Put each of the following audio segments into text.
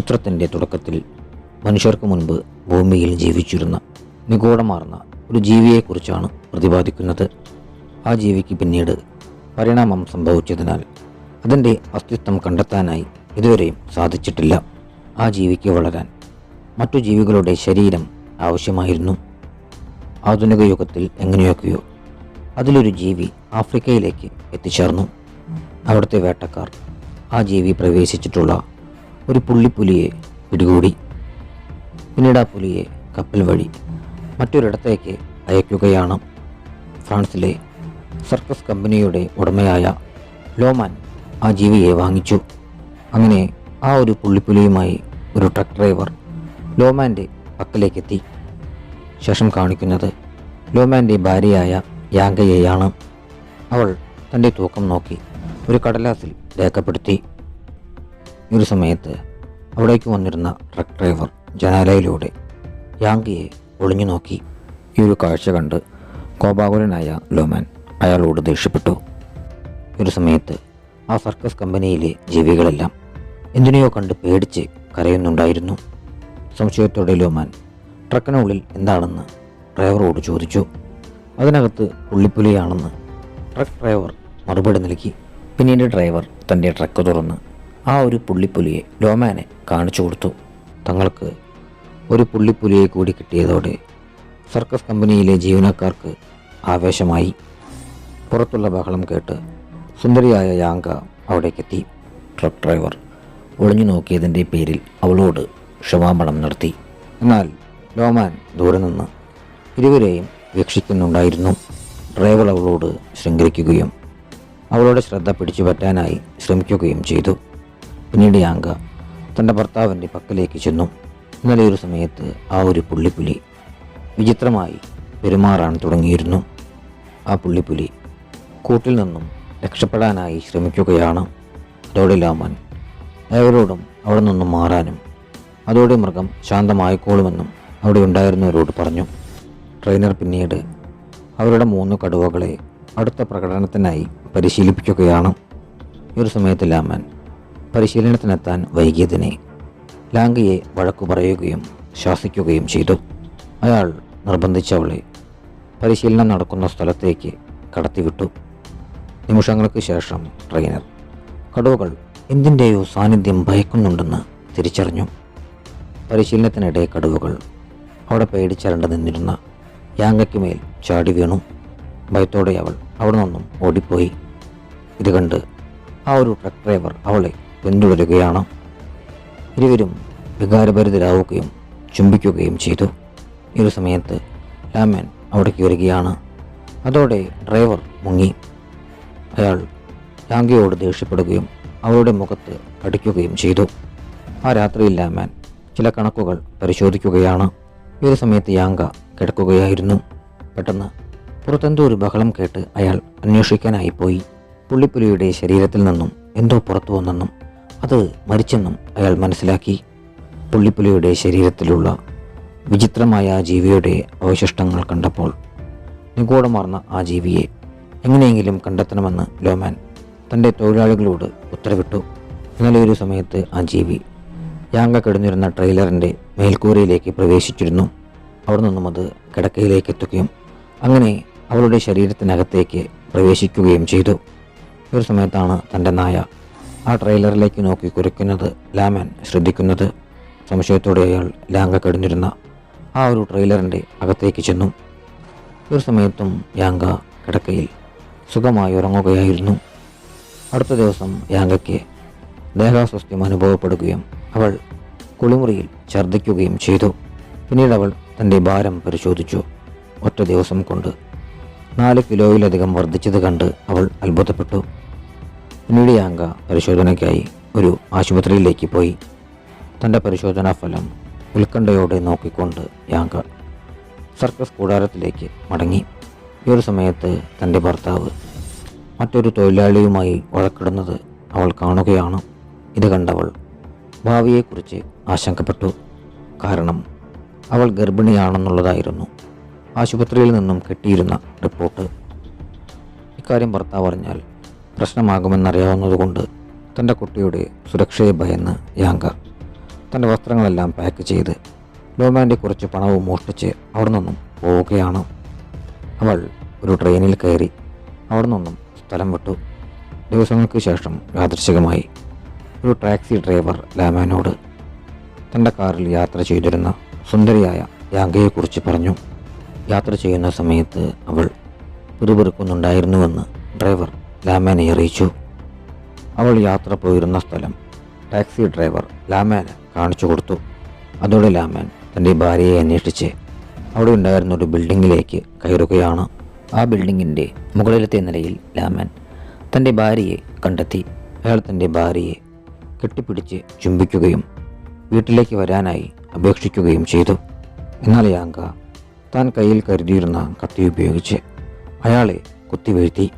ചിത്രത്തിന്റെ തുടക്കത്തിൽ മനുഷ്യർക്ക് മുൻപ് ഭൂമിയിൽ ജീവിച്ചിരുന്ന നിഗൂഢമാർന്ന ഒരു ജീവിയെക്കുറിച്ചാണ് പ്രതിപാദിക്കുന്നത്. ആ ജീവിക്ക് പിന്നീട് പരിണാമം സംഭവിച്ചതിനാൽ അതിന്റെ അസ്തിത്വം കണ്ടെത്താനായി ഇതുവരെയും സാധിച്ചിട്ടില്ല. ആ ജീവിക്ക് വളരാൻ മറ്റു ജീവികളുടെ ശരീരം ആവശ്യമായിരുന്നു. ആധുനിക യുഗത്തിൽ എങ്ങനെയൊക്കെയോ അതിലൊരു ജീവി ആഫ്രിക്കയിലേക്ക് എത്തിച്ചേർന്നു. അവിടുത്തെ വേട്ടക്കാർ ആ ജീവി പ്രവേശിച്ചിട്ടുള്ള ഒരു പുള്ളിപ്പുലിയെ പിടികൂടി. പിന്നീട് ആ പുലിയെ കപ്പൽ വഴി മറ്റൊരിടത്തേക്ക് അയക്കുകയാണ് ഫ്രാൻസിലെ സർക്കസ് കമ്പനിയുടെ ഉടമയായ ലോമാൻ ആ ജീവിയെ വാങ്ങിച്ചു. അങ്ങനെ ആ ഒരു പുള്ളിപ്പുലിയുമായി ഒരു ട്രക്ക് ഡ്രൈവർ ലോമാന്റെ പക്കലേക്കെത്തി. ശേഷം കാണിക്കുന്നത് ലോമാന്റെ ഭാര്യയായ യാങ്കയെയാണ്. അവൾ തന്റെ തൂക്കം നോക്കി ഒരു കടലാസിൽ രേഖപ്പെടുത്തി. ഒരു സമയത്ത് അവിടേക്ക് വന്നിരുന്ന ട്രക്ക് ഡ്രൈവർ ജനാലയിലൂടെ യാങ്കിയെ ഒളിഞ്ഞു നോക്കി. ഈ ഒരു കാഴ്ച കണ്ട് കോപാകുലനായ ലോമാൻ അയാളോട് ദേഷ്യപ്പെട്ടു. ഒരു സമയത്ത് ആ സർക്കസ് കമ്പനിയിലെ ജീവികളെല്ലാം എന്തിനെയോ കണ്ട് പേടിച്ച് കരയുന്നുണ്ടായിരുന്നു. സംശയത്തോടെ ലോമാൻ ട്രക്കിനുള്ളിൽ എന്താണെന്ന് ഡ്രൈവറോട് ചോദിച്ചു. അതിനകത്ത് പുള്ളിപ്പുലിയാണെന്ന് ട്രക്ക് ഡ്രൈവർ മറുപടി നൽകി. പിന്നീട് ഡ്രൈവർ തന്റെ ട്രക്ക് തുറന്ന് ആ ഒരു പുള്ളിപ്പുലിയെ ലോമാനെ കാണിച്ചു കൊടുത്തു. തങ്ങൾക്ക് ഒരു പുള്ളിപ്പുലിയെ കൂടി കിട്ടിയതോടെ സർക്കസ് കമ്പനിയിലെ ജീവനക്കാർക്ക് ആവേശമായി. പുറത്തുള്ള ബഹളം കേട്ട് സുന്ദരിയായ യാങ്ക അവിടേക്കെത്തി. ട്രക്ക് ഡ്രൈവർ ഒളിഞ്ഞു നോക്കിയതിന്റെ പേരിൽ അവളോട് ക്ഷമാപണം നടത്തി. എന്നാൽ ലോമാൻ ദൂരെ നിന്ന് ഇരുവരെയും വീക്ഷിക്കുന്നുണ്ടായിരുന്നു ഡ്രൈവർ അവളോട് ശൃംഖരിക്കുകയും അവളുടെ ശ്രദ്ധ പിടിച്ചു പറ്റാനായി ശ്രമിക്കുകയും ചെയ്തു. പിന്നീട് യാങ്ക തന്റെ ഭർത്താവിന്റെ പക്കലേക്ക് ചെന്നു. ഇന്നലെ ഒരു സമയത്ത് ആ ഒരു പുള്ളിപ്പുലി വിചിത്രമായി പെരുമാറാൻ തുടങ്ങിയിരുന്നു. ആ പുള്ളിപ്പുലി കൂട്ടിൽ നിന്നും രക്ഷപ്പെടാനായി ശ്രമിക്കുകയാണ് അതോടെ ലാമൻ. ഏവരോടും അവിടെ നിന്നും മാറാനും അതോടെ മൃഗം ശാന്തമായിക്കോളുമെന്നും അവിടെ ഉണ്ടായിരുന്നവരോട് പറഞ്ഞു. ട്രെയിനർ പിന്നീട് അവരുടെ മൂന്ന് കടുവകളെ അടുത്ത പ്രകടനത്തിനായി പരിശീലിപ്പിക്കുകയാണ്. ഈ ഒരു സമയത്ത് ലാമൻ പരിശീലനത്തിനെത്താൻ വൈകിയതിനെ ലാങ്കയെ വഴക്കു പറയുകയും ശാസിക്കുകയും ചെയ്തു. അയാൾ നിർബന്ധിച്ചവളെ പരിശീലനം നടക്കുന്ന സ്ഥലത്തേക്ക് കടത്തിവിട്ടു. നിമിഷങ്ങൾക്ക് ശേഷം ട്രെയിനർ കടുവകൾ എന്തിന്റെയോ സാന്നിധ്യം ഭയക്കുന്നുണ്ടെന്ന് തിരിച്ചറിഞ്ഞു. പരിശീലനത്തിനിടെ കടുവകൾ അവിടെ പേടിച്ചരണ്ട് നിന്നിരുന്ന യാങ്കയ്ക്കുമേൽ ചാടി വീണു. ഭയത്തോടെ അവൾ അവിടെ നിന്നും ഓടിപ്പോയി. ഇത് കണ്ട് ആ ഒരു ട്രക്ക് ഡ്രൈവർ അവളെ പിന്തുടരുകയാണ്. ഇരുവരും വികാരഭരിതരാവുകയും ചുംബിക്കുകയും ചെയ്തു. ഒരു സമയത്ത് ലാമൻ അവിടേക്ക് വരികയാണ്. അതോടെ ഡ്രൈവർ മുങ്ങി. അയാൾ യാങ്കയോട് ദേഷ്യപ്പെടുകയും അവളുടെ മുഖത്ത് അടിക്കുകയും ചെയ്തു. ആ രാത്രിയിൽ ലാമൻ ചില കണക്കുകൾ പരിശോധിക്കുകയാണ്. ഈ ഒരു സമയത്ത് യാങ്ക കിടക്കുകയായിരുന്നു. പെട്ടെന്ന് പുറത്തെന്തോ ഒരു ബഹളം കേട്ട് അയാൾ അന്വേഷിക്കാനായി പോയി. പുള്ളിപ്പുലിയുടെ ശരീരത്തിൽ നിന്നും എന്തോ പുറത്തു വന്നെന്നും അത് മരിച്ചെന്നും അയാൾ മനസ്സിലാക്കി. പുള്ളിപ്പുലിയുടെ ശരീരത്തിലുള്ള വിചിത്രമായ ആ ജീവിയുടെ അവശിഷ്ടങ്ങൾ കണ്ടപ്പോൾ നിഗൂഢമാർന്ന ആ ജീവിയെ എങ്ങനെയെങ്കിലും കണ്ടെത്തണമെന്ന് ലോമാൻ തന്റെ തൊഴിലാളികളോട് ഉത്തരവിട്ടു. ഇന്നലെ ഒരു സമയത്ത് ആ ജീവി യാങ്ക കിടന്നിരുന്ന ട്രെയിലറിന്റെ മേൽക്കൂരയിലേക്ക് പ്രവേശിച്ചിരുന്നു. അവിടെ നിന്നും അത് കിടക്കയിലേക്ക് എത്തുകയും അങ്ങനെ അവളുടെ ശരീരത്തിനകത്തേക്ക് പ്രവേശിക്കുകയും ചെയ്തു. ഒരു സമയത്താണ് തന്റെ നായ ആ ട്രെയിലറിലേക്ക് നോക്കി കുരയ്ക്കുന്നത് ലാമൻ ശ്രദ്ധിക്കുന്നത്. സംശയത്തോടെ അയാൾ ലാങ്ക കിടന്നിരുന്ന ആ ഒരു ട്രെയിലറിന്റെ അകത്തേക്ക് ചെന്നു. ഒരു സമയത്തും യാങ്ക കിടക്കയിൽ സുഖമായി ഉറങ്ങുകയായിരുന്നു. അടുത്ത ദിവസം യാങ്കയ്ക്ക് ദേഹാസ്വസ്ഥ്യം അനുഭവപ്പെടുകയും അവൾ കുളിമുറിയിൽ ഛർദ്ദിക്കുകയും ചെയ്തു. പിന്നീട് അവൾ തന്റെ ഭാരം പരിശോധിച്ചു. ഒറ്റ ദിവസം കൊണ്ട് നാല് കിലോയിലധികം വർദ്ധിച്ചത് കണ്ട് അവൾ അത്ഭുതപ്പെട്ടു. പിന്നീട് യാങ്ക പരിശോധനയ്ക്കായി ഒരു ആശുപത്രിയിലേക്ക് പോയി. തന്റെ പരിശോധനാ ഫലം ഉത്കണ്ഠയോടെ നോക്കിക്കൊണ്ട് യാങ്ക സർക്കസ് കൂടാരത്തിലേക്ക് മടങ്ങി. ഈ ഒരു സമയത്ത് തന്റെ ഭർത്താവ് മറ്റൊരു തൊഴിലാളിയുമായി വഴക്കിടുന്നത് അവൾ കാണുകയാണ്. ഇത് കണ്ടവൾ ഭാവിയെക്കുറിച്ച് ആശങ്കപ്പെട്ടു. കാരണം അവൾ ഗർഭിണിയാണെന്നുള്ളതായിരുന്നു ആശുപത്രിയിൽ നിന്നും കിട്ടിയിരുന്ന റിപ്പോർട്ട്. ഇക്കാര്യം ഭർത്താവ് അറിഞ്ഞാൽ പ്രശ്നമാകുമെന്നറിയാവുന്നതുകൊണ്ട് തന്റെ കുട്ടിയുടെ സുരക്ഷയെ ഭയന്ന് യാങ്കർ തന്റെ വസ്ത്രങ്ങളെല്ലാം പാക്ക് ചെയ്ത് ലോമാന്റെ കുറച്ച് പണവും മോഷ്ടിച്ച് അവിടെ നിന്നും പോവുകയാണ്. അവൾ ഒരു ട്രെയിനിൽ കയറി അവിടെ നിന്നും സ്ഥലം വിട്ടു. ദിവസങ്ങൾക്ക് ശേഷം യാദൃശികമായി ഒരു ടാക്സി ഡ്രൈവർ ലാമാനോട് തന്റെ കാറിൽ യാത്ര ചെയ്തിരുന്ന സുന്ദരിയായ യാങ്കയെക്കുറിച്ച് പറഞ്ഞു. യാത്ര ചെയ്യുന്ന സമയത്ത് അവൾ പിറുപിറുക്കുന്നുണ്ടായിരുന്നുവെന്ന് ഡ്രൈവർ ലാമാനെ അറിയിച്ചു. അവൾ യാത്ര പോയിരുന്ന സ്ഥലം. ടാക്സി ഡ്രൈവർ ലാമേന് കാണിച്ചു കൊടുത്തു. അതോടെ ലാമേൻ തന്റെ ഭാര്യയെ അന്വേഷിച്ച് അവിടെ ഉണ്ടായിരുന്ന ഒരു ബിൽഡിങ്ങിലേക്ക് കയറുകയാണ്. ആ ബിൽഡിങ്ങിന്റെ മുകളിലത്തെ നിലയിൽ ലാമൻ തന്റെ ഭാര്യയെ കണ്ടെത്തി. അയാൾ തന്റെ ഭാര്യയെ കെട്ടിപ്പിടിച്ച് ചുംബിക്കുകയും വീട്ടിലേക്ക് വരാനായി അപേക്ഷിക്കുകയും ചെയ്തു. എന്നാൽ യാങ്ക താൻ കയ്യിൽ കരുതിയിരുന്ന കത്തി ഉപയോഗിച്ച് അയാളെ കുത്തിവീഴ്ത്തി.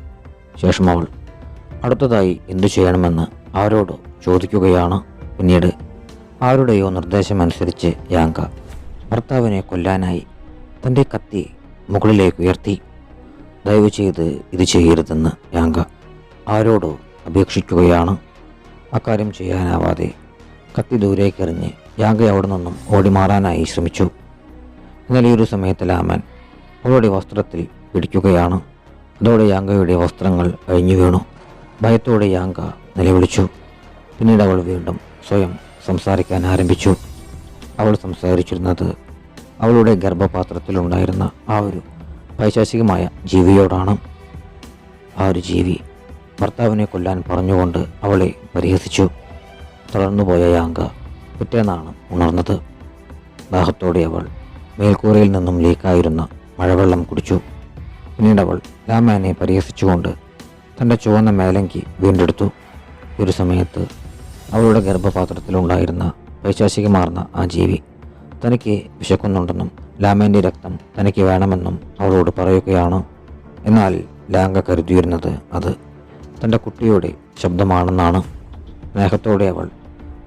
ശേഷം അവൾ അടുത്തതായി എന്തു ചെയ്യണമെന്ന് ആരോട് ചോദിക്കുകയാണ്? പിന്നീട് ആരുടെയോ നിർദ്ദേശമനുസരിച്ച് യാങ്ക ഭർത്താവിനെ കൊല്ലാനായി തന്റെ കത്തി മുകളിലേക്ക് ഉയർത്തി ദയവ് ചെയ്ത് ഇത് ചെയ്യരുതെന്ന് യാങ്ക ആരോടോ അപേക്ഷിക്കുകയാണ്. അക്കാര്യം ചെയ്യാനാവാതെ കത്തി ദൂരേക്കെറിഞ്ഞ് യാങ്ക അവിടെ നിന്നും ഓടി മാറാനായി ശ്രമിച്ചു. എന്നാൽ ഈ ഒരു സമയത്ത് ലാമൻ അവളുടെ വസ്ത്രത്തിൽ പിടിക്കുകയാണ്. അതോടെ യാങ്കയുടെ വസ്ത്രങ്ങൾ അഴിഞ്ഞു വീണു. ഭയത്തോടെ യാങ്ക നിലവിളിച്ചു. പിന്നീട് അവൾ വീണ്ടും സ്വയം സംസാരിക്കാൻ ആരംഭിച്ചു. അവൾ സംസാരിച്ചിരുന്നത് അവളുടെ ഗർഭപാത്രത്തിലുണ്ടായിരുന്ന ആ ഒരു പൈശാചികമായ ജീവിയോടാണ്. ആ ഒരു ജീവി ഭർത്താവിനെ കൊല്ലാൻ പറഞ്ഞുകൊണ്ട് അവളെ പരിഹസിച്ചു. തളർന്നുപോയ യാങ്ക പിറ്റേന്നാണ് ഉണർന്നത്. ദാഹത്തോടെ അവൾ മേൽക്കൂരയിൽ നിന്നും ലീക്കായിരുന്ന മഴവെള്ളം കുടിച്ചു. പിന്നീട് അവൾ ലാമാനെ പരിഹസിച്ചുകൊണ്ട് തന്റെ ചുവന്ന മേലങ്കി വീണ്ടെടുത്തു. ഒരു സമയത്ത് അവളുടെ ഗർഭപാത്രത്തിലുണ്ടായിരുന്ന പൈശാചികമാർന്ന ആ ജീവി തനിക്ക് വിശക്കുന്നുണ്ടെന്നും ലാമേന്റെ രക്തം തനിക്ക് വേണമെന്നും അവളോട് പറയുകയാണ്. എന്നാൽ ലാങ്ക കരുതിയിരുന്നത് അത് തന്റെ കുട്ടിയുടെ ശബ്ദമാണെന്നാണ്. സ്നേഹത്തോടെ അവൾ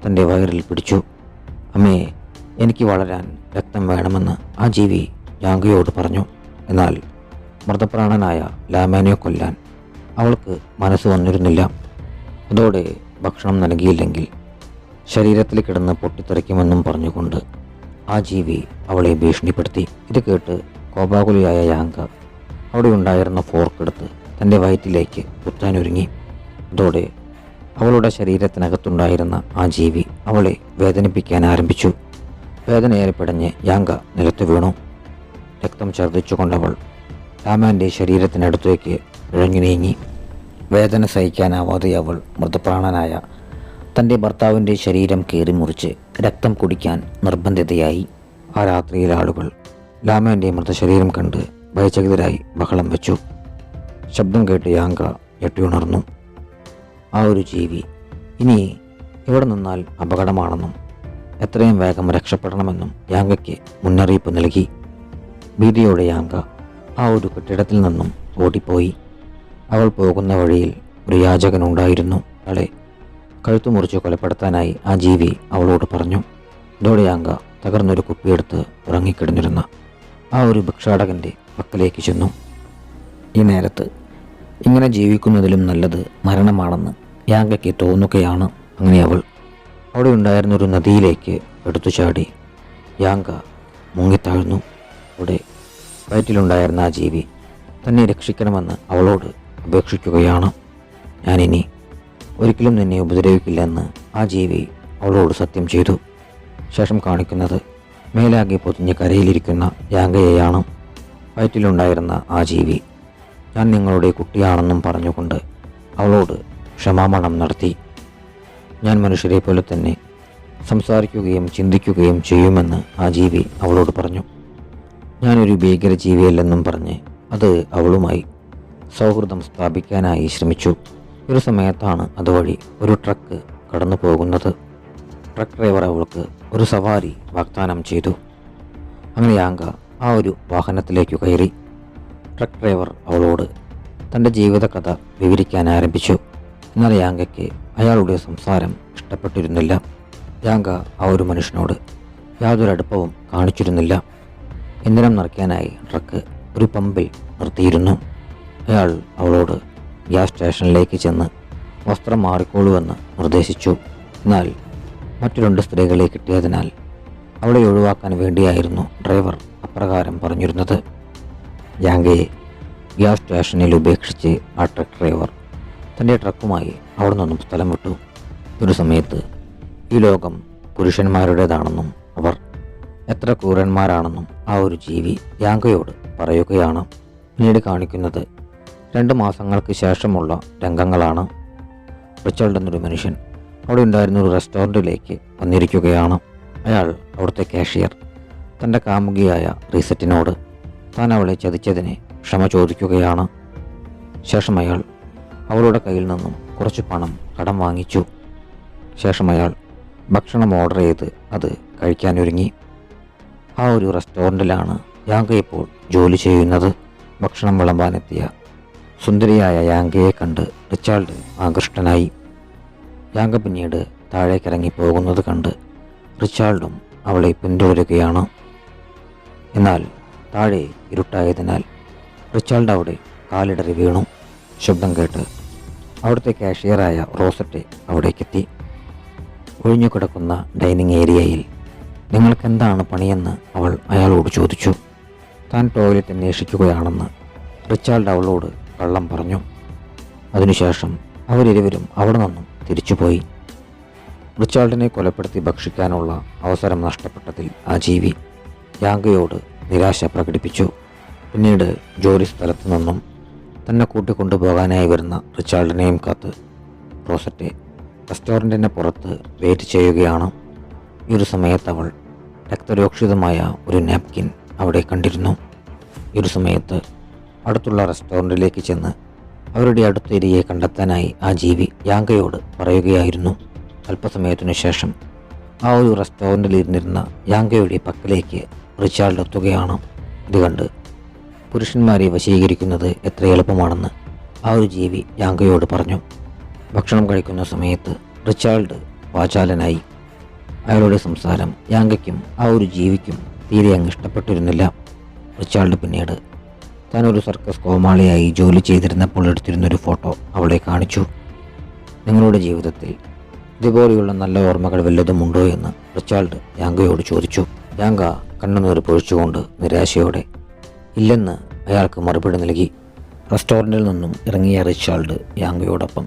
തന്റെ വയറിൽ പിടിച്ചു. അമ്മേ എനിക്ക് വളരാൻ രക്തം വേണമെന്ന് ആ ജീവി ലാങ്കയോട് പറഞ്ഞു. എന്നാൽ മൃതപ്രാണനായ ലാമാനെ കൊല്ലാൻ അവൾക്ക് മനസ്സ് വന്നിരുന്നില്ല അതോടെ ഭക്ഷണം നൽകിയില്ലെങ്കിൽ ശരീരത്തിൽ കിടന്ന് പൊട്ടിത്തെറിക്കുമെന്നും പറഞ്ഞുകൊണ്ട് ആ ജീവി അവളെ ഭീഷണിപ്പെടുത്തി. ഇത് കേട്ട് കോപാകുലിയായ യാങ്ക അവിടെ ഉണ്ടായിരുന്ന ഫോർക്കെടുത്ത് തന്റെ വയറ്റിലേക്ക് കുത്താനൊരുങ്ങി. അതോടെ അവളുടെ ശരീരത്തിനകത്തുണ്ടായിരുന്ന ആ ജീവി അവളെ വേദനിപ്പിക്കാൻ ആരംഭിച്ചു. വേദനയേറെ പിടഞ്ഞ് യാങ്ക നിലത്ത് വീണു. രക്തം ഛർദ്ദിച്ചുകൊണ്ടവൾ രാമാന്റെ ശരീരത്തിനടുത്തേക്ക് ഇഴഞ്ഞു നീങ്ങി വേദന സഹിക്കാനാവാതെ അവൾ മൃതപ്രാണനായ തന്റെ ഭർത്താവിന്റെ ശരീരം കീറി മുറിച്ച് രക്തം കുടിക്കാൻ നിർബന്ധിതയായി. ആ രാത്രിയിൽ ആളുകൾ ലാമേന്റെ മൃതശരീരം കണ്ട് ഭയചകിതരായി ബഹളം വെച്ചു. ശബ്ദം കേട്ട് യാങ്ക ഞെട്ടിയുണർന്നു. ആ ഒരു ജീവി ഇനി ഇവിടെ നിന്നാൽ അപകടമാണെന്നും എത്രയും വേഗം രക്ഷപ്പെടണമെന്നും യാങ്കയ്ക്ക് മുന്നറിയിപ്പ് നൽകി. ഭീതിയോടെ യാങ്ക ആ ഒരു കെട്ടിടത്തിൽ നിന്നും ഓടിപ്പോയി. അവൾ പോകുന്ന വഴിയിൽ ഒരു യാചകനുണ്ടായിരുന്നു. അവളെ കഴുത്തു മുറിച്ച് കൊലപ്പെടുത്താനായി ആ ജീവി അവളോട് പറഞ്ഞു ഇതോടെ യാങ്ക തകർന്നൊരു കുപ്പിയെടുത്ത് ഉറങ്ങിക്കിടന്നിരുന്ന. ആ ഒരു ഭിക്ഷാടകന്റെ പക്കലേക്ക് ചെന്നു. ഈ നേരത്ത് ഇങ്ങനെ ജീവിക്കുന്നതിലും നല്ലത് മരണമാണെന്ന് യാങ്കയ്ക്ക് തോന്നുകയാണ് അങ്ങനെ അവൾ അവിടെ ഉണ്ടായിരുന്നൊരു നദിയിലേക്ക് എടുത്തു ചാടി യാങ്ക മുങ്ങിത്താഴ്ന്നു. അവിടെ വയറ്റിലുണ്ടായിരുന്ന ആ ജീവി തന്നെ രക്ഷിക്കണമെന്ന് അവളോട് അപേക്ഷിക്കുകയാണ്. ഞാനിനി ഒരിക്കലും നിന്നെ ഉപദ്രവിക്കില്ലെന്ന് ആ ജീവി അവളോട് സത്യം ചെയ്തു. ശേഷം കാണിക്കുന്നത് മേലാകെ പൊതിഞ്ഞ് കരയിലിരിക്കുന്ന യാങ്കയെയാണ് വയറ്റിലുണ്ടായിരുന്ന ആ ജീവി ഞാൻ നിങ്ങളുടെ കുട്ടിയാണെന്നും പറഞ്ഞുകൊണ്ട് അവളോട് ക്ഷമാപണം നടത്തി. ഞാൻ മനുഷ്യരെ പോലെ തന്നെ സംസാരിക്കുകയും ചിന്തിക്കുകയും ചെയ്യുമെന്ന് ആ ജീവി അവളോട് പറഞ്ഞു. ഞാനൊരു ഭീകര ജീവിയല്ലെന്നും പറഞ്ഞ് അത് അവളുമായി സൗഹൃദം സ്ഥാപിക്കാനായി ശ്രമിച്ചു. ഒരു സമയത്താണ് അതുവഴി ഒരു ട്രക്ക് കടന്നു പോകുന്നത്. ട്രക്ക് ഡ്രൈവർ അവൾക്ക് ഒരു സവാരി വാഗ്ദാനം ചെയ്തു. അങ്ങനെ യാങ്ക ആ ഒരു വാഹനത്തിലേക്ക് കയറി. ട്രക്ക് ഡ്രൈവർ അവളോട് തന്റെ ജീവിതകഥ വിവരിക്കാൻ ആരംഭിച്ചു. എന്നാൽ യാങ്കയ്ക്ക് അയാളുടെ സംസാരം ഇഷ്ടപ്പെട്ടിരുന്നില്ല. യാങ്ക ആ ഒരു മനുഷ്യനോട് യാതൊരു അടുപ്പവും കാണിച്ചിരുന്നില്ല. ഇന്ധനം നിറയ്ക്കാനായി ട്രക്ക് ഒരു പമ്പിൽ നിർത്തിയിരുന്നു. അയാൾ അവളോട് ഗ്യാസ് സ്റ്റേഷനിലേക്ക് ചെന്ന് വസ്ത്രം മാറിക്കോളുവെന്ന് നിർദ്ദേശിച്ചു. എന്നാൽ മറ്റു രണ്ട് സ്ത്രീകളെ കിട്ടിയതിനാൽ അവളെ ഒഴിവാക്കാൻ വേണ്ടിയായിരുന്നു ഡ്രൈവർ അപ്രകാരം പറഞ്ഞിരുന്നത്. ജാങ്കയെ ഗ്യാസ് സ്റ്റേഷനിൽ ഉപേക്ഷിച്ച് ആ ട്രക്ക് ഡ്രൈവർ തന്റെ ട്രക്കുമായി അവിടെ നിന്നും സ്ഥലം വിട്ടു. ഒരു സമയത്ത് ഈ ലോകം പുരുഷന്മാരുടേതാണെന്നും അവർ എത്ര ക്രൂരന്മാരാണെന്നും ആ ഒരു ജീവി യാങ്കയോട് പറയുകയാണ്. പിന്നീട് കാണിക്കുന്നത് രണ്ട് മാസങ്ങൾക്ക് ശേഷമുള്ള രംഗങ്ങളാണ്. റിച്ചാൾഡ് എന്നൊരു മനുഷ്യൻ അവിടെ ഉണ്ടായിരുന്ന ഒരു റെസ്റ്റോറന്റിലേക്ക് വന്നിരിക്കുകയാണ്. അയാൾ അവിടുത്തെ കാഷ്യർ. തന്റെ കാമുകിയായ റീസെറ്റിനോട് താൻ അവളെ ചതിച്ചതിനെ ക്ഷമ ചോദിക്കുകയാണ്. ശേഷം അയാൾ അവളുടെ കയ്യിൽ നിന്നും കുറച്ച് പണം കടം വാങ്ങിച്ചു. ശേഷം അയാൾ ഭക്ഷണം ഓർഡർ ചെയ്ത് അത് കഴിക്കാനൊരുങ്ങി. ആ ഒരു റെസ്റ്റോറന്റിലാണ് യാങ്ക ഇപ്പോൾ ജോലി ചെയ്യുന്നത്. ഭക്ഷണം വിളമ്പാനെത്തിയ സുന്ദരിയായ യാങ്കയെ കണ്ട് റിച്ചാൾഡ് ആകൃഷ്ടനായി. യാങ്ക പിന്നീട് താഴേക്കിറങ്ങി പോകുന്നത് കണ്ട് റിച്ചാൾഡും അവളെ പിന്തുടരുകയാണ്. എന്നാൽ താഴെ ഇരുട്ടായതിനാൽ റിച്ചാൾഡ് അവിടെ കാലിടറി വീണു. ശബ്ദം കേട്ട് അവിടുത്തെ കാഷ്യറായ റോസറ്റെ അവിടേക്കെത്തി. ഒഴിഞ്ഞു കിടക്കുന്ന ഡൈനിങ് ഏരിയയിൽ നിങ്ങൾക്ക് എന്താണ് പണിയെന്ന് അവൾ അയാളോട് ചോദിച്ചു. താൻ ടോയ്ലറ്റ് അന്വേഷിക്കുകയാണെന്ന് റിച്ചാൾഡ് അവളോട് കള്ളം പറഞ്ഞു. അതിനുശേഷം അവരിരുവരും അവിടെ നിന്നും തിരിച്ചുപോയി. റിച്ചാൾഡിനെ കൊലപ്പെടുത്തി ഭക്ഷിക്കാനുള്ള അവസരം നഷ്ടപ്പെട്ടതിൽ ആ ജീവി യാങ്കയോട് നിരാശ പ്രകടിപ്പിച്ചു. പിന്നീട് ജോലി സ്ഥലത്ത് നിന്നും തന്നെ കൂട്ടിക്കൊണ്ടുപോകാനായി വരുന്ന റിച്ചാൾഡിനെയും കാത്ത് റോസറ്റെ റെസ്റ്റോറന്റിന്റെ പുറത്ത് വെയിറ്റ് ചെയ്യുകയാണ്. ഈ ഒരു സമയത്ത് അവൾ രക്തരോക്ഷിതമായ ഒരു നാപ്കിൻ അവിടെ കണ്ടിരുന്നു. ഈ ഒരു സമയത്ത് അടുത്തുള്ള റെസ്റ്റോറന്റിലേക്ക് ചെന്ന് അവരുടെ അടുത്ത ഏരിയയെ കണ്ടെത്താനായി ആ ജീവി യാങ്കയോട് പറയുകയായിരുന്നു. അല്പസമയത്തിനു ശേഷം ആ ഒരു റെസ്റ്റോറന്റിൽ ഇരുന്നിരുന്ന യാങ്കയുടെ പക്കലേക്ക് റിച്ചാർഡ് എത്തുകയാണ്. ഇത് കണ്ട് പുരുഷന്മാരെ വശീകരിക്കുന്നത് എത്ര എളുപ്പമാണെന്ന് ആ ഒരു ജീവി യാങ്കയോട് പറഞ്ഞു. ഭക്ഷണം കഴിക്കുന്ന സമയത്ത് റിച്ചാൾഡ് വാചാലനായി അയാളുടെ സംസാരം യാങ്കയ്ക്കും ആ ഒരു ജീവിക്കും തീരെ അങ്ങ് ഇഷ്ടപ്പെട്ടിരുന്നില്ല. റിച്ചാൾഡ് പിന്നീട് താനൊരു സർക്കസ് കോമാളിയായി ജോലി ചെയ്തിരുന്നപ്പോൾ എടുത്തിരുന്നൊരു ഫോട്ടോ അവളെ കാണിച്ചു. നിങ്ങളുടെ ജീവിതത്തിൽ ഇതുപോലെയുള്ള നല്ല ഓർമ്മകൾ വല്ലതും ഉണ്ടോ എന്ന് റിച്ചാൾഡ് യാങ്കയോട് ചോദിച്ചു. യാങ്ക കണ്ണുനീർ പൊഴിച്ചുകൊണ്ട് നിരാശയോടെ ഇല്ലെന്ന് അയാൾക്ക് മറുപടി നൽകി. റെസ്റ്റോറന്റിൽ നിന്നും ഇറങ്ങിയ റിച്ചാൾഡ് യാങ്കയോടൊപ്പം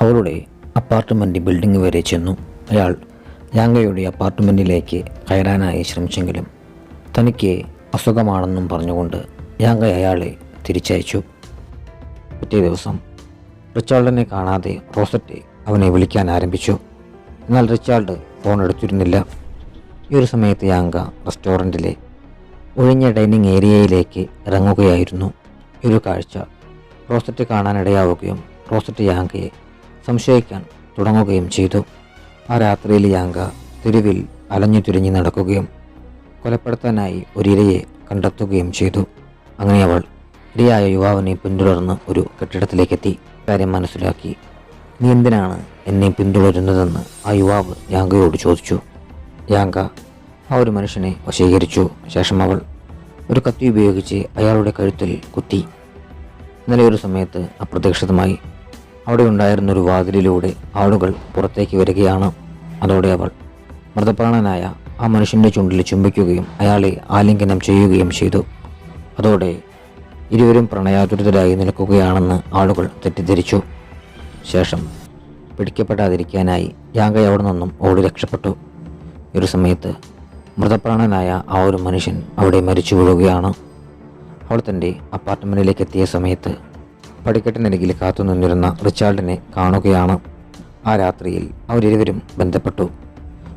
അവളുടെ അപ്പാർട്ട്മെന്റ് ബിൽഡിംഗ് വരെ ചെന്നു. അയാൾ യാങ്കയുടെ അപ്പാർട്ട്മെന്റിലേക്ക് കയറാനായി ശ്രമിച്ചെങ്കിലും തനിക്ക് അസുഖമാണെന്നും പറഞ്ഞുകൊണ്ട് യാങ്ക അയാളെ തിരിച്ചയച്ചു. പിറ്റേ ദിവസം റിച്ചാൾഡിനെ കാണാതെ റോസറ്റ് അവനെ വിളിക്കാൻ ആരംഭിച്ചു. എന്നാൽ റിച്ചാൾഡ് ഫോൺ എടുത്തിരുന്നില്ല. ഈ ഒരു സമയത്ത് യാങ്ക റെസ്റ്റോറന്റിലെ ഒഴിഞ്ഞ ഡൈനിങ് ഏരിയയിലേക്ക് ഇറങ്ങുകയായിരുന്നു. ഈ ഒരു കാഴ്ച റോസറ്റ് കാണാനിടയാവുകയും റോസറ്റ് യാങ്കയെ സംശയിക്കാൻ തുടങ്ങുകയും ചെയ്തു. ആ രാത്രിയിൽ യാങ്ക തെരുവിൽ അലഞ്ഞു തിരിഞ്ഞ് നടക്കുകയും കൊലപ്പെടുത്താനായി ഒരിരയെ കണ്ടെത്തുകയും ചെയ്തു. അങ്ങനെ അവൾ ഇരയായ യുവാവിനെ പിന്തുടർന്ന് ഒരു കെട്ടിടത്തിലേക്കെത്തി. കാര്യം മനസ്സിലാക്കി. നീ എന്തിനാണ് എന്നെ പിന്തുടരുന്നതെന്ന് ആ യുവാവ് യാങ്കയോട് ചോദിച്ചു. യാങ്ക ആ ഒരു മനുഷ്യനെ വശീകരിച്ചു. ശേഷം അവൾ ഒരു കത്തി ഉപയോഗിച്ച് അയാളുടെ കഴുത്തിൽ കുത്തി. ഇന്നലെ ഒരു സമയത്ത് അപ്രതീക്ഷിതമായി അവിടെ ഉണ്ടായിരുന്ന ഒരു വാതിലിലൂടെ ആളുകൾ പുറത്തേക്ക് വരികയാണ്. അതോടെ അവൾ മൃതപ്രാണനായ ആ മനുഷ്യന്റെ ചുണ്ടിൽ ചുംബിക്കുകയും അയാളെ ആലിംഗനം ചെയ്യുകയും ചെയ്തു. അതോടെ ഇരുവരും പ്രണയാതുരിതരായി നിൽക്കുകയാണെന്ന് ആളുകൾ തെറ്റിദ്ധരിച്ചു. ശേഷം പിടിക്കപ്പെടാതിരിക്കാനായി യാങ്ക അവിടെ നിന്നും ഓടി രക്ഷപ്പെട്ടു. ഒരു സമയത്ത് മൃതപ്രാണനായ ആ ഒരു മനുഷ്യൻ അവിടെ മരിച്ചു വീഴുകയാണ് അവൾ തന്റെ അപ്പാർട്ട്മെന്റിലേക്ക് എത്തിയ സമയത്ത് പടിക്കെട്ടിനരികിൽ കാത്തു നിന്നിരുന്ന റിച്ചാർഡിനെ കാണുകയാണ്. ആ രാത്രിയിൽ അവരിരുവരും ബന്ധപ്പെട്ടു.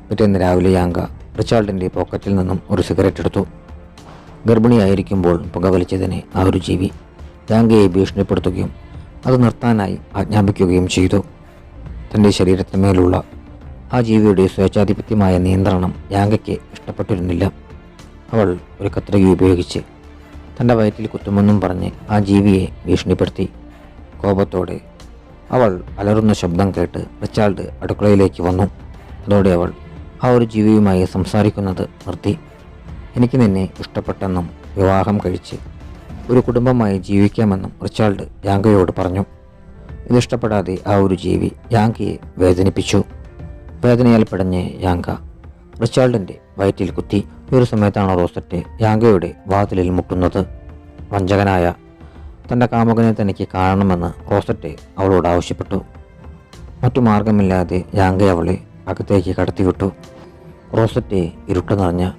പിറ്റേന്ന് രാവിലെ യാങ്ക റിച്ചാർഡിന്റെ പോക്കറ്റിൽ നിന്നും ഒരു സിഗരറ്റ് എടുത്തു. ഗർഭിണിയായിരിക്കുമ്പോൾ പുകവലിച്ചതിനെ ആ ഒരു ജീവി യാങ്കയെ ഭീഷണിപ്പെടുത്തുകയും അത് നിർത്താനായി ആജ്ഞാപിക്കുകയും ചെയ്തു. തന്റെ ശരീരത്തിന്മേലുള്ള ആ ജീവിയുടെ സ്വേച്ഛാധിപത്യമായ നിയന്ത്രണം യാങ്കയ്ക്ക് ഇഷ്ടപ്പെട്ടിരുന്നില്ല. അവൾ ഒരു കത്രിക ഉപയോഗിച്ച് തന്റെ വയറ്റിൽ കുത്തുമെന്നും പറഞ്ഞ് ആ ജീവിയെ ഭീഷണിപ്പെടുത്തി. കോപത്തോടെ അവൾ അലറുന്ന ശബ്ദം കേട്ട് റിച്ചാൾഡ് അടുക്കളയിലേക്ക് വന്നു. അതോടെ അവൾ ആ ഒരു ജീവിയുമായി സംസാരിക്കുന്നത് നിർത്തി. എനിക്ക് നിന്നെ ഇഷ്ടപ്പെട്ടെന്നും വിവാഹം കഴിച്ച് ഒരു കുടുംബമായി ജീവിക്കാമെന്നും റിച്ചാൾഡ് യാങ്കയോട് പറഞ്ഞു. ഇതിഷ്ടപ്പെടാതെ ആ ഒരു ജീവി യാങ്കയെ വേദനിപ്പിച്ചു. വേദനയാൽ പിടഞ്ഞ് യാങ്ക റിച്ചാൾഡിന്റെ വയറ്റിൽ കുത്തി. ഒരു സമയത്താണ് റോസറ്റ് യാങ്കയുടെ വാതിലിൽ മുട്ടുന്നത്. വഞ്ചകനായ തന്റെ കാമുകനെ തനിക്ക് കാണണമെന്ന് റോസറ്റ് അവളോട് ആവശ്യപ്പെട്ടു. മറ്റു മാർഗമില്ലാതെ യാങ്ക അവളെ അകത്തേക്ക് കടത്തിവിട്ടു. റോസറ്റ് ഇരുട്ട് നിറഞ്ഞ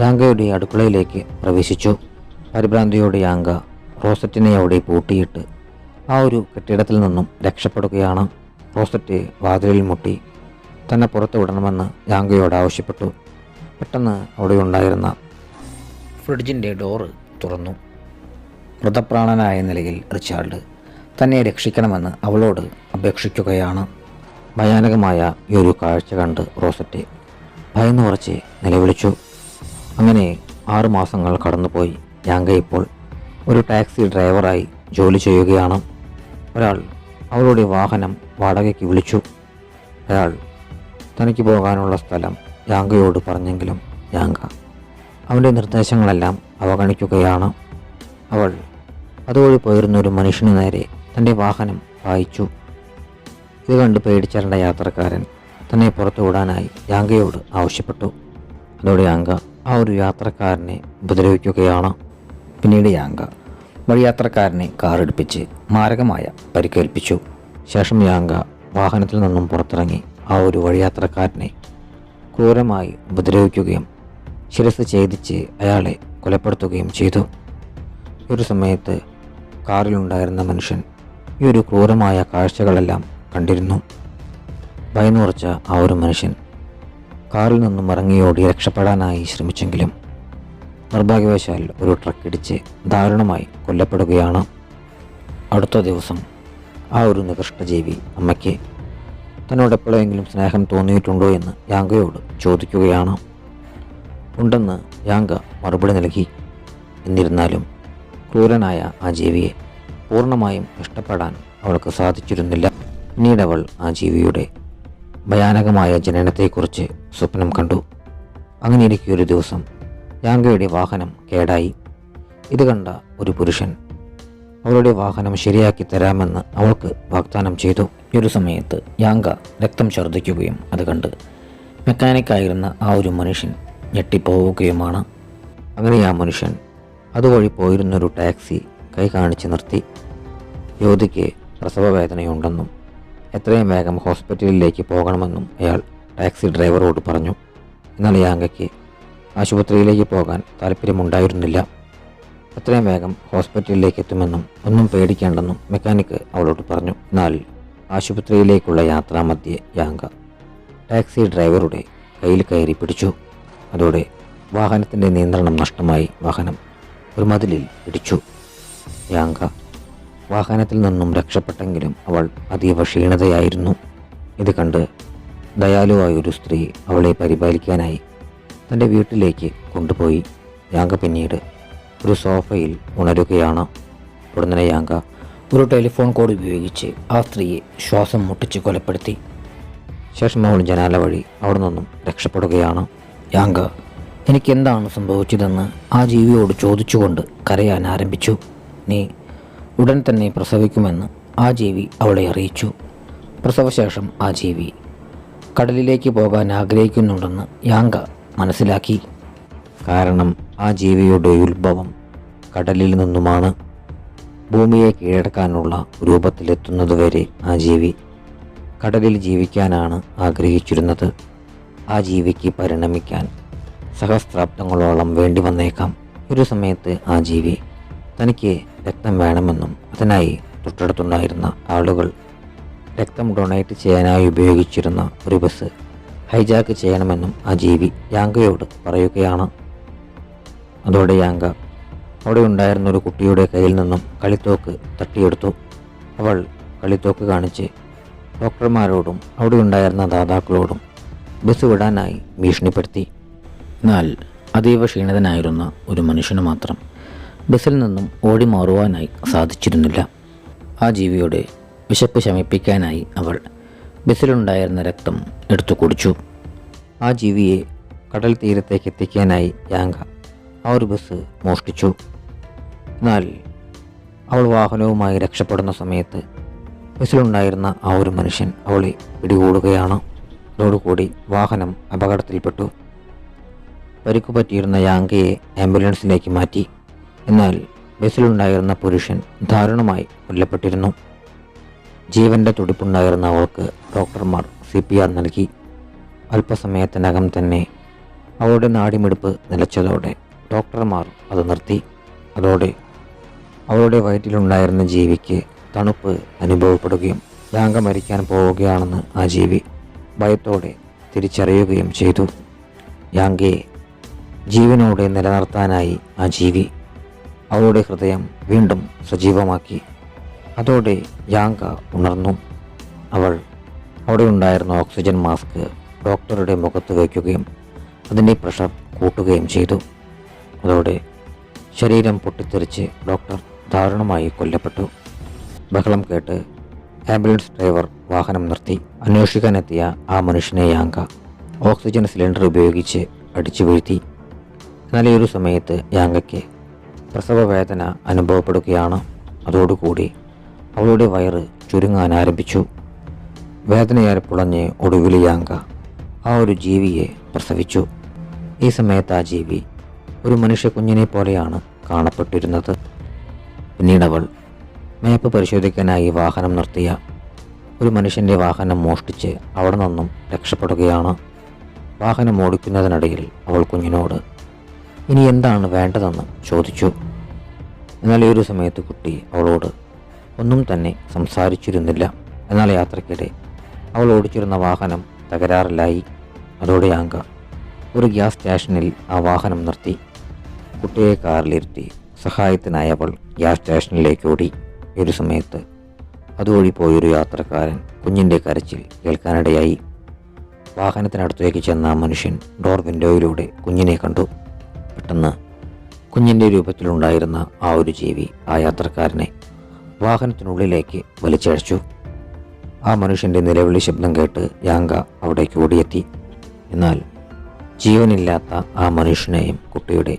യാങ്കയുടെ അടുക്കളയിലേക്ക് പ്രവേശിച്ചു. പരിഭ്രാന്തിയോടെ യാങ്ക റോസറ്റിനെ അവിടെ പൂട്ടിയിട്ട് ആ ഒരു കെട്ടിടത്തിൽ നിന്നും രക്ഷപ്പെടുകയാണ്. റോസറ്റ് വാതിലിൽ മുട്ടി തന്നെ പുറത്തു വിടണമെന്ന് യാങ്കയോട് ആവശ്യപ്പെട്ടു. പെട്ടെന്ന് അവിടെ ഉണ്ടായിരുന്ന ഫ്രിഡ്ജിന്റെ ഡോറ് തുറന്നു. മൃതപ്രാണനായ നിലയിൽ റിച്ചാർഡ് തന്നെ രക്ഷിക്കണമെന്ന് അവളോട് അപേക്ഷിക്കുകയാണ്. ഭയാനകമായ ഈ ഒരു കാഴ്ച കണ്ട് റോസറ്റ് ഭയന്നു കുറച്ച് നിലവിളിച്ചു. അങ്ങനെ ആറു മാസങ്ങൾ കടന്നുപോയി. യാങ്ക ഇപ്പോൾ ഒരു ടാക്സി ഡ്രൈവറായി ജോലി ചെയ്യുകയാണ്. ഒരാൾ അവളുടെ വാഹനം വാടകയ്ക്ക് വിളിച്ചു. അയാൾ തനിക്ക് പോകാനുള്ള സ്ഥലം യാങ്കയോട് പറഞ്ഞെങ്കിലും യാങ്ക അവന്റെ നിർദ്ദേശങ്ങളെല്ലാം അവഗണിക്കുകയാണ്. അവൾ അതുവഴി പോയിരുന്ന ഒരു മനുഷ്യന് നേരെ തന്റെ വാഹനം വായിച്ചു. ഇത് കണ്ട് പേടിച്ചരണ്ട യാത്രക്കാരൻ തന്നെ പുറത്തു വിടാനായി യാങ്കയോട് ആവശ്യപ്പെട്ടു. അതോടെ യാങ്ക ആ ഒരു യാത്രക്കാരനെ ഉപദ്രവിക്കുകയാണ്. പിന്നീട് യാങ്ക വഴിയാത്രക്കാരനെ കാറെടുപ്പിച്ച് മാരകമായ പരിക്കേൽപ്പിച്ചു. ശേഷം യാങ്ക വാഹനത്തിൽ നിന്നും പുറത്തിറങ്ങി ആ ഒരു വഴിയാത്രക്കാരനെ ക്രൂരമായി ഉപദ്രവിക്കുകയും ശിരസ് ഛേദിച്ച് അയാളെ കൊലപ്പെടുത്തുകയും ചെയ്തു. ഒരു സമയത്ത് കാറിലുണ്ടായിരുന്ന മനുഷ്യൻ ഈ ഒരു ക്രൂരമായ കാഴ്ചകളെല്ലാം കണ്ടിരുന്നു. ഭയന്നുറച്ച ആ ഒരു മനുഷ്യൻ കാറിൽ നിന്നും ഇറങ്ങിയോടി രക്ഷപ്പെടാനായി ശ്രമിച്ചെങ്കിലും നിർഭാഗ്യവശാൽ ഒരു ട്രക്ക് ഇടിച്ച് ദാരുണമായി കൊല്ലപ്പെടുകയാണ്. അടുത്ത ദിവസം ആ ഒരു നികൃഷ്ടജീവി അമ്മയ്ക്ക് തന്നോട് എപ്പോഴെങ്കിലും സ്നേഹം തോന്നിയിട്ടുണ്ടോ എന്ന് യാങ്കയോട് ചോദിക്കുകയാണ്. ഉണ്ടെന്ന് യാങ്ക മറുപടി നൽകി. എന്നിരുന്നാലും ക്രൂരനായ ആ ജീവിയെ പൂർണമായും ഇഷ്ടപ്പെടാൻ അവൾക്ക് സാധിച്ചിരുന്നില്ല. പിന്നീട് അവൾ ആ ജീവിയുടെ ഭയാനകമായ ജനനത്തെക്കുറിച്ച് സ്വപ്നം കണ്ടു. അങ്ങനെ ഇരിക്കൊരു ദിവസം യാങ്കയുടെ വാഹനം കേടായി. ഇത് കണ്ട ഒരു പുരുഷൻ അവളുടെ വാഹനം ശരിയാക്കി തരാമെന്ന് അവൾക്ക് വാഗ്ദാനം ചെയ്തു. ഈ ഒരു സമയത്ത് യാങ്ക രക്തം ഛർദ്ദിക്കുകയും അത് കണ്ട് മെക്കാനിക്കായിരുന്ന ആ ഒരു മനുഷ്യൻ ഞെട്ടിപ്പോവുകയുമാണ്. അങ്ങനെ ആ മനുഷ്യൻ അതുവഴി പോയിരുന്നൊരു ടാക്സി കൈ കാണിച്ച് നിർത്തി. യുവതിക്ക് പ്രസവവേദനയുണ്ടെന്നും എത്രയും വേഗം ഹോസ്പിറ്റലിലേക്ക് പോകണമെന്നും അയാൾ ടാക്സി ഡ്രൈവറോട് പറഞ്ഞു. എന്നാൽ യാങ്കയ്ക്ക് ആശുപത്രിയിലേക്ക് പോകാൻ താല്പര്യമുണ്ടായിരുന്നില്ല എത്രയും വേഗം ഹോസ്പിറ്റലിലേക്ക് എത്തുമെന്നും ഒന്നും പേടിക്കേണ്ടെന്നും മെക്കാനിക് അവളോട് പറഞ്ഞു. എന്നാൽ ആശുപത്രിയിലേക്കുള്ള യാത്രാമധ്യേ യാങ്ക ടാക്സി ഡ്രൈവറുടെ കയ്യിൽ കയറി പിടിച്ചു. അതോടെ വാഹനത്തിന്റെ നിയന്ത്രണം നഷ്ടമായി. വാഹനം ഒരു മതിലിൽ ഇടിച്ചു. യാങ്ക വാഹനത്തിൽ നിന്നും രക്ഷപ്പെട്ടെങ്കിലും അവൾ അതീവ ക്ഷീണതയായിരുന്നു. ഇത് കണ്ട് ദയാലുവായ ഒരു സ്ത്രീ അവളെ പരിപാലിക്കാനായി തന്റെ വീട്ടിലേക്ക് കൊണ്ടുപോയി. യാങ്ക പിന്നീട് ഒരു സോഫയിൽ ഉണരുകയാണ്. ഉടനെ യാങ്ക ഒരു ടെലിഫോൺ കോഡ് ഉപയോഗിച്ച് ആ സ്ത്രീയെ ശ്വാസം മുട്ടിച്ച് കൊലപ്പെടുത്തി. ശേഷം അവൾ ജനാല വഴി അവിടെ നിന്നും രക്ഷപ്പെടുകയാണ്. യാങ്ക എനിക്കെന്താണ് സംഭവിച്ചതെന്ന് ആ ജീവിയോട് ചോദിച്ചുകൊണ്ട് കരയാൻ ആരംഭിച്ചു. നീ ഉടൻ തന്നെ പ്രസവിക്കുമെന്ന് ആ ജീവി അവളെ അറിയിച്ചു. പ്രസവശേഷം ആ ജീവി കടലിലേക്ക് പോകാൻ ആഗ്രഹിക്കുന്നുണ്ടെന്ന് യാങ്ക മനസ്സിലാക്കി. കാരണം ആ ജീവിയുടെ ഉത്ഭവം കടലിൽ നിന്നുമാണ്. ഭൂമിയെ കീഴടക്കാനുള്ള രൂപത്തിലെത്തുന്നതുവരെ ആ ജീവി കടലിൽ ജീവിക്കാനാണ് ആഗ്രഹിച്ചിരുന്നത്. ആ ജീവിക്ക് പരിണമിക്കാൻ സഹസ്രാബ്ദങ്ങളോളം വേണ്ടി വന്നേക്കാം. ഒരു സമയത്ത് ആ ജീവി തനിക്ക് രക്തം വേണമെന്നും അതിനായി തൊട്ടടുത്തുണ്ടായിരുന്ന ആളുകൾ രക്തം ഡൊണേറ്റ് ചെയ്യാനായി ഉപയോഗിച്ചിരുന്ന ഒരു ബസ് ഹൈജാക്ക് ചെയ്യണമെന്നും ആ ജീവി യാങ്കയോട് പറയുകയാണ്. അതോടെ യാങ്ക അവിടെ ഉണ്ടായിരുന്ന ഒരു കുട്ടിയുടെ കയ്യിൽ നിന്നും കളിത്തോക്ക് തട്ടിയെടുത്തു. അവൾ കളിത്തോക്ക് കാണിച്ച് ഡോക്ടർമാരോടും അവിടെ ഉണ്ടായിരുന്ന ദാതാക്കളോടും ബസ് വിടാനായി ഭീഷണിപ്പെടുത്തി. എന്നാൽ അതീവ ക്ഷീണിതനായിരുന്ന ഒരു മനുഷ്യന് മാത്രം ബസ്സിൽ നിന്നും ഓടി മാറുവാനായി സാധിച്ചിരുന്നില്ല. ആ ജീവിയുടെ വിശപ്പ് ശമിപ്പിക്കാനായി അവൾ ബസ്സിലുണ്ടായിരുന്ന രക്തം എടുത്തു കുടിച്ചു. ആ ജീവിയെ കടൽ തീരത്തേക്ക് എത്തിക്കാനായി യാങ്ക ആ ഒരു ബസ് മോഷ്ടിച്ചു. എന്നാൽ അവൾ വാഹനവുമായി രക്ഷപ്പെടുന്ന സമയത്ത് ബസ്സിലുണ്ടായിരുന്ന ആ ഒരു മനുഷ്യൻ അവളെ പിടികൂടുകയാണ്. അതോടുകൂടി വാഹനം അപകടത്തിൽപ്പെട്ടു. പരിക്കു പറ്റിയിരുന്ന യാങ്കയെ ആംബുലൻസിലേക്ക് മാറ്റി. എന്നാൽ ബസ്സിലുണ്ടായിരുന്ന പുരുഷൻ ദാരുണമായി കൊല്ലപ്പെട്ടിരുന്നു. ജീവന്റെ തുടിപ്പുണ്ടായിരുന്ന അവൾക്ക് ഡോക്ടർമാർ സി പി ആർ നൽകി. അല്പസമയത്തിനകം തന്നെ അവളുടെ നാടിമിടിപ്പ് നിലച്ചതോടെ ഡോക്ടർമാർ അത് നിർത്തി. അതോടെ അവളുടെ വയറ്റിലുണ്ടായിരുന്ന ജീവിക്ക് തണുപ്പ് അനുഭവപ്പെടുകയും യാങ്ക മരിക്കാൻ പോവുകയാണെന്ന് ആ ജീവി ഭയത്തോടെ തിരിച്ചറിയുകയും ചെയ്തു. യാങ്കയെ ജീവനോടെ നിലനിർത്താനായി ആ ജീവി അവളുടെ ഹൃദയം വീണ്ടും സജീവമാക്കി. അതോടെ യാങ്ക ഉണർന്നു. അവൾ അവിടെ ഉണ്ടായിരുന്ന ഓക്സിജൻ മാസ്ക് ഡോക്ടറുടെ മുഖത്ത് വയ്ക്കുകയും അതിന്റെ പ്രഷർ കൂട്ടുകയും ചെയ്തു. അതോടെ ശരീരം പൊട്ടിത്തെറിച്ച് ഡോക്ടർ ദാരുണമായി കൊല്ലപ്പെട്ടു. ബഹളം കേട്ട് ആംബുലൻസ് ഡ്രൈവർ വാഹനം നിർത്തി. അന്വേഷിക്കാനെത്തിയ ആ മനുഷ്യനെ യാങ്ക ഓക്സിജൻ സിലിണ്ടർ ഉപയോഗിച്ച് അടിച്ചു വീഴ്ത്തി എന്നാൽ ഈ ഒരു സമയത്ത് യാങ്കയ്ക്ക് പ്രസവ വേദന അനുഭവപ്പെടുകയാണ്. അതോടുകൂടി അവളുടെ വയറ് ചുരുങ്ങാൻ ആരംഭിച്ചു. വേദനയാൽ പുളഞ്ഞ് ഒടുവിൽ യാങ്ക ആ ഒരു ജീവിയെ പ്രസവിച്ചു. ഈ സമയത്ത് ആ ജീവി ഒരു മനുഷ്യ കുഞ്ഞിനെ പോലെയാണ് കാണപ്പെട്ടിരുന്നത്. പിന്നീട് അവൾ മേപ്പ് പരിശോധിക്കാനായി വാഹനം നിർത്തിയ ഒരു മനുഷ്യന്റെ വാഹനം മോഷ്ടിച്ച് അവിടെ നിന്നും രക്ഷപ്പെടുകയാണ്. വാഹനം ഓടിക്കുന്നതിനിടയിൽ അവൾ കുഞ്ഞിനോട് ഇനി എന്താണ് വേണ്ടതെന്ന് ചോദിച്ചു. എന്നാൽ ഈ ഒരു സമയത്ത് കുട്ടി അവളോട് ഒന്നും തന്നെ സംസാരിച്ചിരുന്നില്ല. എന്നാൽ യാത്രക്കിടെ അവൾ ഓടിച്ചിരുന്ന വാഹനം തകരാറിലായി. അതോടെ ആങ്ക ഒരു ഗ്യാസ് സ്റ്റേഷനിൽ ആ വാഹനം നിർത്തി. കുട്ടിയെ കാറിലിരുത്തി സഹായത്തിനായി അവൾ ഗ്യാസ് സ്റ്റേഷനിലേക്ക് ഓടി. ഒരു സമയത്ത് അതുവഴി പോയൊരു യാത്രക്കാരൻ കുഞ്ഞിന്റെ കരച്ചിൽ കേൾക്കാനിടയായി. വാഹനത്തിനടുത്തേക്ക് ചെന്ന ആ മനുഷ്യൻ ഡോർ വിൻഡോയിലൂടെ കുഞ്ഞിനെ കണ്ടു. പെട്ടെന്ന് കുഞ്ഞിന്റെ രൂപത്തിലുണ്ടായിരുന്ന ആ ഒരു ജീവി ആ യാത്രക്കാരനെ വാഹനത്തിനുള്ളിലേക്ക് വലിച്ചഴച്ചു. ആ മനുഷ്യന്റെ നിലവിളി ശബ്ദം കേട്ട് യാങ്ക അവിടേക്ക് ഓടിയെത്തി. എന്നാൽ ജീവനില്ലാത്ത ആ മനുഷ്യനെയും കുട്ടിയുടെ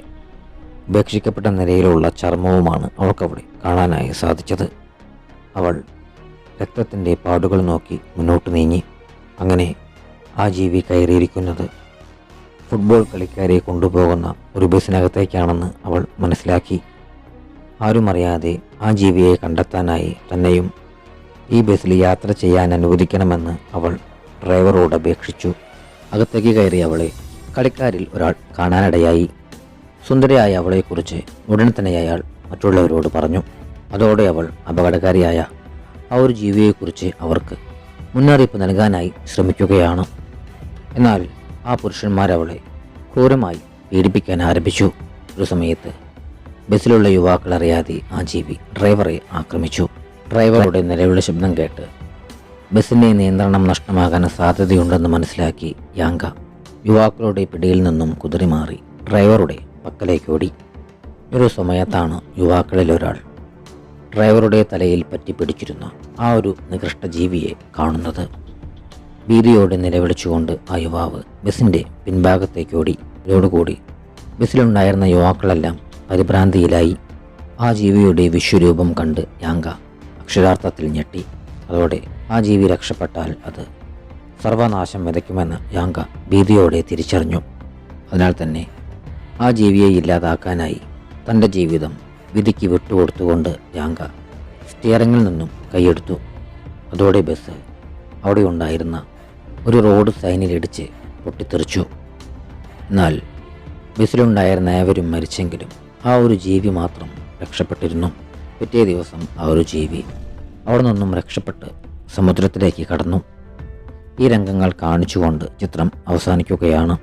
ഉപേക്ഷിക്കപ്പെട്ട നിലയിലുള്ള ചർമ്മവുമാണ് അവൾക്കവിടെ കാണാനായി സാധിച്ചത്. അവൾ രക്തത്തിന്റെ പാടുകൾ നോക്കി മുന്നോട്ട് നീങ്ങി. അങ്ങനെ ആ ജീവി കയറിയിരിക്കുന്നത് ഫുട്ബോൾ കളിക്കാരെ കൊണ്ടുപോകുന്ന ഒരു ബസ്സിനകത്തേക്കാണെന്ന് അവൾ മനസ്സിലാക്കി. ആരും അറിയാതെ ആ ജീവിയെ കണ്ടെത്താനായി തന്നെയും ഈ ബസ്സിൽ യാത്ര ചെയ്യാൻ അനുവദിക്കണമെന്ന് അവൾ ഡ്രൈവറോട് അപേക്ഷിച്ചു. അകത്തേക്ക് കയറി അവളെ കളിക്കാരിൽ ഒരാൾ കാണാനിടയായി. സുന്ദരിയായ അവളെക്കുറിച്ച് ഉടൻ തന്നെ അയാൾ മറ്റുള്ളവരോട് പറഞ്ഞു. അതോടെ അവൾ അപകടകാരിയായ ആ ഒരു ജീവിയെക്കുറിച്ച് അവർക്ക് മുന്നറിയിപ്പ് നൽകാനായി ശ്രമിക്കുകയാണ്. എന്നാൽ ആ പുരുഷന്മാരവളെ ക്രൂരമായി പീഡിപ്പിക്കാൻ ആരംഭിച്ചു. ഒരു സമയത്ത് ബസ്സിലുള്ള യുവാക്കൾ അറിയാതെ ആ ജീവി ഡ്രൈവറെ ആക്രമിച്ചു. ഡ്രൈവറുടെ നിലവിളി ശബ്ദം കേട്ട് ബസ്സിന്റെ നിയന്ത്രണം നഷ്ടമാകാൻ സാധ്യതയുണ്ടെന്ന് മനസ്സിലാക്കി യാങ്ക യുവാക്കളുടെ പിടിയിൽ നിന്നും കുതിറിമാറി ഡ്രൈവറുടെ പക്കലേക്ക് ഓടി. ഒരു സമയത്താണ് യുവാക്കളിൽ ഒരാൾ ഡ്രൈവറുടെ തലയിൽ പറ്റി പിടിച്ചിരുന്ന ആ ഒരു നികൃഷ്ട ജീവിയെ കാണുന്നത്. ഭീതിയോടെ നിലവിളിച്ചുകൊണ്ട് ആ യുവാവ് ബസ്സിന്റെ പിൻഭാഗത്തേക്ക് ഓടി ഇതോടുകൂടി ബസ്സിലുണ്ടായിരുന്ന യുവാക്കളെല്ലാം പരിഭ്രാന്തിയിലായി. ആ ജീവിയുടെ വിശ്വരൂപം കണ്ട് യാങ്ക അക്ഷരാർത്ഥത്തിൽ ഞെട്ടി. അതോടെ ആ ജീവി രക്ഷപ്പെട്ടാൽ അത് സർവനാശം വിതയ്ക്കുമെന്ന് യാങ്ക ഭീതിയോടെ തിരിച്ചറിഞ്ഞു. അതിനാൽ തന്നെ ആ ജീവിയെ ഇല്ലാതാക്കാനായി തന്റെ ജീവിതം വിധിക്ക് വിട്ടുകൊടുത്തുകൊണ്ട് യാങ്ക സ്റ്റിയറിങ്ങിൽ നിന്നും കൈയെടുത്തു. അതോടെ ബസ് അവിടെ ഉണ്ടായിരുന്ന ഒരു റോഡ് സൈനിലിടിച്ച് പൊട്ടിത്തെറിച്ചു. എന്നാൽ ബസ്സിലുണ്ടായിരുന്ന ഏവരും മരിച്ചെങ്കിലും ആ ഒരു ജീവി മാത്രം രക്ഷപ്പെട്ടിരുന്നു. പിറ്റേ ദിവസം ആ ഒരു ജീവി അവിടെ നിന്നും രക്ഷപ്പെട്ട് സമുദ്രത്തിലേക്ക് കടന്നു. ഈ രംഗങ്ങൾ കാണിച്ചുകൊണ്ട് ചിത്രം അവസാനിക്കുകയാണ്.